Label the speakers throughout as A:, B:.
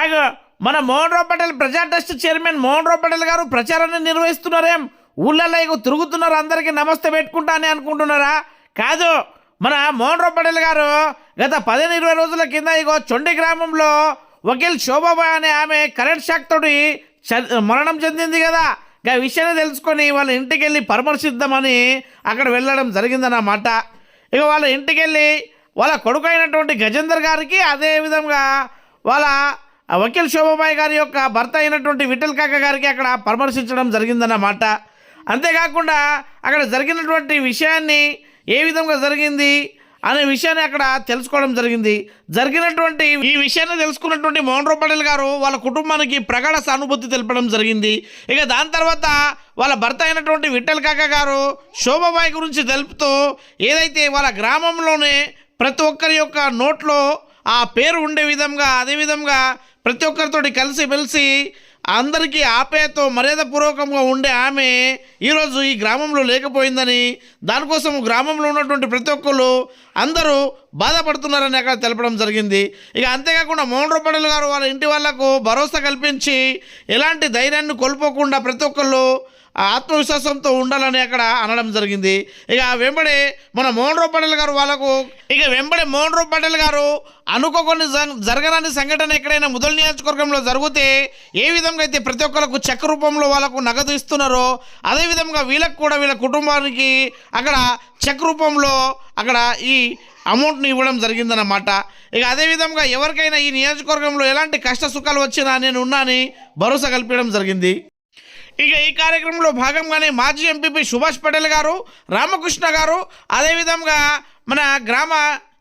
A: అగో మన Mohan Rao Patel Praja trust chairman Mohan Rao Patel గారు ప్రచారాన్ని నిర్వహిస్తున్నారేం? ఊళ్ళల్లో ఇగో తిరుగుతున్నారు అందరికీ నమస్తే పెట్టుకుంటా అని అనుకుంటున్నారా? కాదు మన మోహన్ రావు పటేల్ గారు గత పదిహేను ఇరవై రోజుల కింద ఇగో చొండి గ్రామంలో వకీల్ శోభాబాయ్ అనే ఆమె కరెంట్ షాక్ తోటి చ- మరణం చెందింది కదా. ఆ విషయాన్ని తెలుసుకొని వాళ్ళ ఇంటికి వెళ్ళి పరామర్శిద్దామని అక్కడ వెళ్ళడం జరిగిందన్నమాట ఇక వాళ్ళ ఇంటికి వెళ్ళి వాళ్ళ కొడుకు అయినటువంటి గజేందర్ గారికి అదే విధంగా వాళ్ళ వకీల్ శోభాబాయ్ గారి యొక్క భర్త అయినటువంటి విఠల్ కాక గారికి అక్కడ పరామర్శించడం జరిగిందన్నమాట. అంతేకాకుండా అక్కడ జరిగినటువంటి విషయాన్ని ఏ విధంగా జరిగింది అనే విషయాన్ని అక్కడ తెలుసుకోవడం జరిగింది. జరిగినటువంటి ఈ విషయాన్ని తెలుసుకున్నటువంటి మోహన్ రావు పటేల్ గారు వాళ్ళ కుటుంబానికి ప్రగాఢ సానుభూతి తెలపడం జరిగింది. ఇక దాని తర్వాత వాళ్ళ భర్త అయినటువంటి విఠల్ కాక గారు శోభాబాయి గురించి తెలుపుతూ ఏదైతే వాళ్ళ గ్రామంలోనే ప్రతి ఒక్కరి యొక్క నోట్లో ఆ పేరు ఉండే విధంగా అదే విధంగా ప్రతి ఒక్కరితో కలిసి మెలిసి అందరికీ ఆపేతో మర్యాదపూర్వకంగా ఉండే ఆమె ఈరోజు ఈ గ్రామంలో లేకపోయిందని దానికోసం గ్రామంలో ఉన్నటువంటి ప్రతి ఒక్కరు అందరూ బాధపడుతున్నారని అక్కడ తెలపడం జరిగింది. ఇక అంతేకాకుండా మోహన్ రూపడలు గారు వాళ్ళ ఇంటి వాళ్ళకు భరోసా కల్పించి ఎలాంటి ధైర్యాన్ని కోల్పోకుండా ప్రతి ఒక్కళ్ళు ఆత్మవిశ్వాసంతో ఉండాలని అక్కడ అనడం జరిగింది. ఇక వెంబడి మన మోహన్ రావు పటేల్ గారు వాళ్ళకు ఇక వెంబడి మోహన్ రావు పటేల్ గారు అనుకోకొని జరగరాని సంఘటన ఎక్కడైనా ముదల నియోజకవర్గంలో జరిగితే ఏ విధంగా అయితే ప్రతి ఒక్కరికి చెక్ రూపంలో వాళ్ళకు నగదు ఇస్తున్నారో అదేవిధంగా వీళ్ళకు కూడా వీళ్ళ కుటుంబానికి అక్కడ చెక్ రూపంలో అక్కడ ఈ అమౌంట్ని ఇవ్వడం జరిగిందన్నమాట. ఇక అదేవిధంగా ఎవరికైనా ఈ నియోజకవర్గంలో ఎలాంటి కష్ట సుఖాలు వచ్చినా నేను ఉన్నానని భరోసా కల్పించడం జరిగింది. ఇక ఈ కార్యక్రమంలో భాగంగానే మాజీ ఎంపీపీ సుభాష్ పటేల్ గారు రామకృష్ణ గారు అదేవిధంగా మన గ్రామ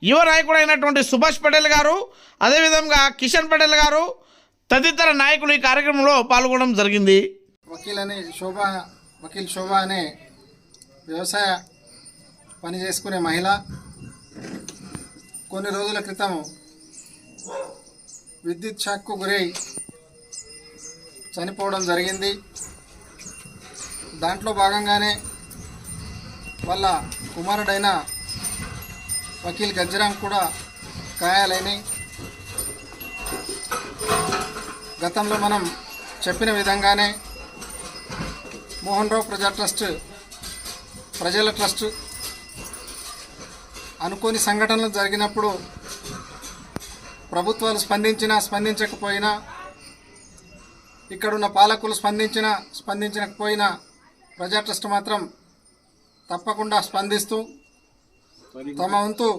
A: యువ నాయకుడు అయినటువంటి సుభాష్ పటేల్ గారు అదేవిధంగా కిషన్ పటేల్ గారు తదితర నాయకులు ఈ కార్యక్రమంలో పాల్గొనడం జరిగింది.
B: వకీల్ అనే శోభ వకీల్ శోభ అనే వ్యవసాయ పని చేసుకునే మహిళ. కొన్ని రోజుల క్రితం విద్యుత్ షాక్కు గురై చనిపోవడం జరిగింది. దాంట్లో భాగంగానే వాళ్ళ కుమారుడైన వకీల్ గజ్జరాం కూడా గాయాలైనాయి గతంలో మనం చెప్పిన విధంగానే మోహన్ రావు ప్రజా ట్రస్ట్ ప్రజల ట్రస్ట్ అనుకోని సంఘటనలు జరిగినప్పుడు ప్రభుత్వాలు స్పందించినా స్పందించకపోయినా ఇక్కడున్న పాలకులు స్పందించినా స్పందించకపోయినా ప్రజా ట్రస్ట్ మాత్రం తప్పకుండా స్పందిస్తూ తమ వంతు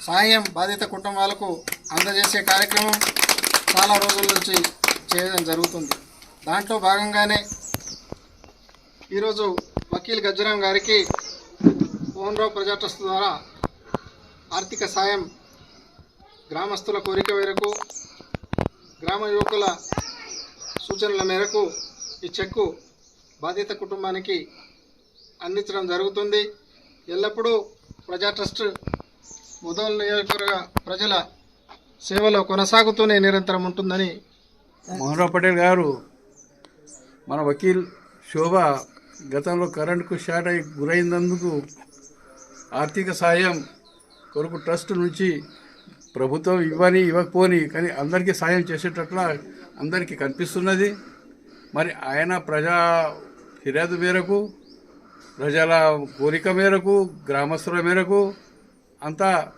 B: సాయం బాధిత కుటుంబాలకు అందజేసే కార్యక్రమం చాలా రోజుల నుంచి చేయడం జరుగుతుంది. దాంట్లో భాగంగానే ఈరోజు వకీల్ గజ్జరాం గారికి మోహన్ ప్రజా ట్రస్ట్ ద్వారా ఆర్థిక సాయం గ్రామస్తుల కోరిక మేరకు గ్రామ యువకుల సూచనల మేరకు ఈ చెక్కు బాధిత కుటుంబానికి అందించడం జరుగుతుంది. ఎల్లప్పుడూ ప్రజా ట్రస్ట్ మొదలు నియోజకవర్గ ప్రజల సేవలో కొనసాగుతూనే నిరంతరం ఉంటుందని
C: మోహన్రావు పటేల్ గారు మన వకీల్ శోభ గతంలో కరెంటుకు షార్ట్ అయి గురైనందుకు ఆర్థిక సాయం కొరకు ట్రస్ట్ నుంచి ప్రభుత్వం ఇవ్వని ఇవ్వకపోని కానీ అందరికీ సాయం చేసేటట్లు అందరికీ కనిపిస్తున్నది. మరి ఆయన ప్రజా ఫిర్యాదు మేరకు ప్రజల కోరిక మేరకు గ్రామస్తుల మేరకు అంతా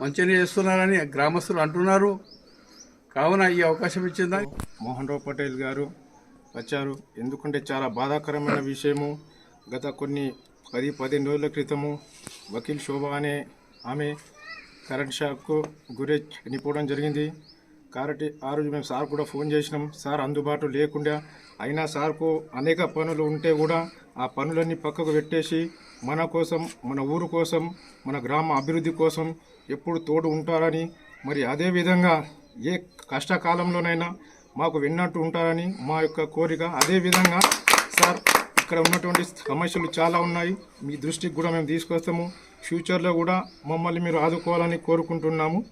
C: మంచిగా చేస్తున్నారని గ్రామస్తులు అంటున్నారు. కావున ఈ అవకాశం ఇచ్చిందా?
D: మోహన్ రావు పటేల్ గారు వచ్చారు. ఎందుకంటే చాలా బాధాకరమైన విషయము. గత కొన్ని పది పదిహేను రోజుల క్రితము వకీల్ శోభ అనే ఆమె కరెంట్ షాక్కు గురి చనిపోవడం జరిగింది. కాబట్టి ఆ రోజు మేము సార్ కూడా ఫోన్ చేసినాం. సార్ అందుబాటు లేకుండా అయినా సార్కు అనేక పనులు ఉంటే కూడా ఆ పనులన్నీ పక్కకు పెట్టేసి మన కోసం మన ఊరు కోసం మన గ్రామ అభివృద్ధి కోసం ఎప్పుడు తోడు ఉంటారని మరి అదేవిధంగా ఏ కష్టకాలంలోనైనా మాకు విన్నట్టు ఉంటారని మా యొక్క కోరిక. అదేవిధంగా సార్ ఇక్కడ ఉన్నటువంటి సమస్యలు చాలా ఉన్నాయి. మీ దృష్టికి కూడా మేము తీసుకొస్తాము. ఫ్యూచర్లో కూడా మమ్మల్ని మీరు ఆదుకోవాలని కోరుకుంటున్నాము.